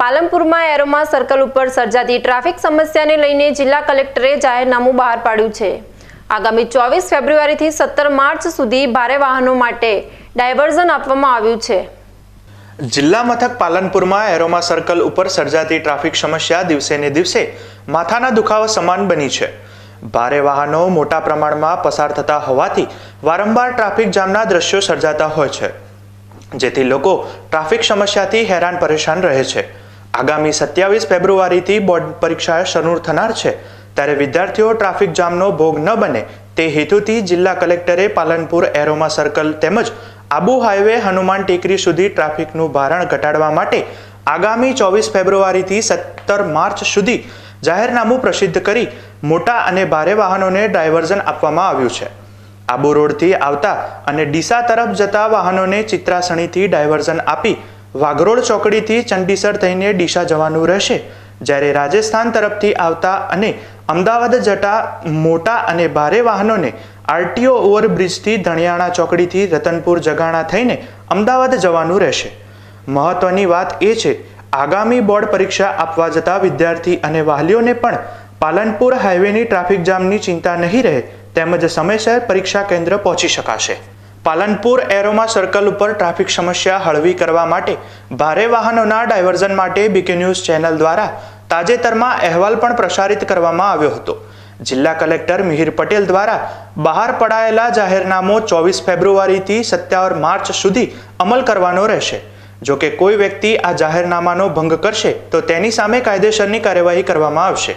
પાલનપુરમાં aroma circle ઉપર સર્જાતી traffic સમસ્યાને લઈને જિલ્લા કલેક્ટરે જાહેરનામું બહાર પાડ્યું છે. આગામી ચોવીસ ફેબ્રુઆરીથી સત્તર માર્ચ સુધી ભારે વાહનો માટે ડાયવર્ઝન આપવામાં આવ્યું છે. જિલ્લા મથક પાલનપુરમાં એરોમા સર્કલ ઉપર સર્જાતી ટ્રાફિક સમસ્યા દિવસે ને દિવસે માથાના દુખાવા સમાન બની છે. ભારે વાહનો મોટા પ્રમાણમાં પસાર થતા હોવાથી વારંવાર ટ્રાફિક જામના દ્રશ્યો સર્જાતા હોય છે. જેથી લોકો ટ્રાફિક સમસ્યાથી હેરાન પરેશાન રહે છે. આગામી સત્યાવીસ ફેબ્રુઆરીથી બોર્ડ પરીક્ષા શરૂ થનાર છે. ત્યારે વિદ્યાર્થીઓ ટ્રાફિક જામનો ભોગ ન બને તે હેતુથી જિલ્લા કલેક્ટરે પાલનપુર એરોમા સર્કલ તેમજ આબુ હાઈવે હનુમાન ટેકરી સુધી ટ્રાફિકનું ભારણ ઘટાડવા માટે આગામી ચોવીસ ફેબ્રુઆરીથી સત્તર માર્ચ સુધી જાહેરનામું પ્રસિદ્ધ કરી મોટા અને ભારે વાહનોને ડાયવર્ઝન આપવામાં આવ્યું છે. આબુ રોડથી આવતા અને ડીસા તરફ જતા વાહનોને ચિત્રાસણીથી ડાયવર્ઝન આપી વાઘરોડ ચોકડીથી ચંડીસર થઈને ડીસા જવાનું રહેશે, જ્યારે રાજસ્થાન તરફથી આવતા અને અમદાવાદ જતા મોટા અને ભારે વાહનોને આરટીઓ ઓવરબ્રિજથી ધણિયાણા ચોકડીથી રતનપુર જગાણા થઈને અમદાવાદ જવાનું રહેશે. મહત્વની વાત એ છે, આગામી બોર્ડ પરીક્ષા આપવા જતા વિદ્યાર્થી અને વાલીઓને પણ પાલનપુર હાઈવેની ટ્રાફિક જામની ચિંતા નહીં રહે, તેમજ સમયસર પરીક્ષા કેન્દ્ર પહોંચી શકાશે. પાલનપુર એરોમા સર્કલ ઉપર ટ્રાફિક સમસ્યા હળવી કરવા માટે ભારે વાહનોના ડાયવર્ઝન માટે બીકે ન્યૂઝ ચેનલ દ્વારા તાજેતરમાં અહેવાલ પણ પ્રસારિત કરવામાં આવ્યો હતો. જિલ્લા કલેક્ટર મિહિર પટેલ દ્વારા બહાર પડાયેલા જાહેરનામો ચોવીસ ફેબ્રુઆરીથી સત્યાવર માર્ચ સુધી અમલ કરવાનો રહેશે. જો કે કોઈ વ્યક્તિ આ જાહેરનામાનો ભંગ કરશે, તો તેની સામે કાયદેસરની કાર્યવાહી કરવામાં આવશે.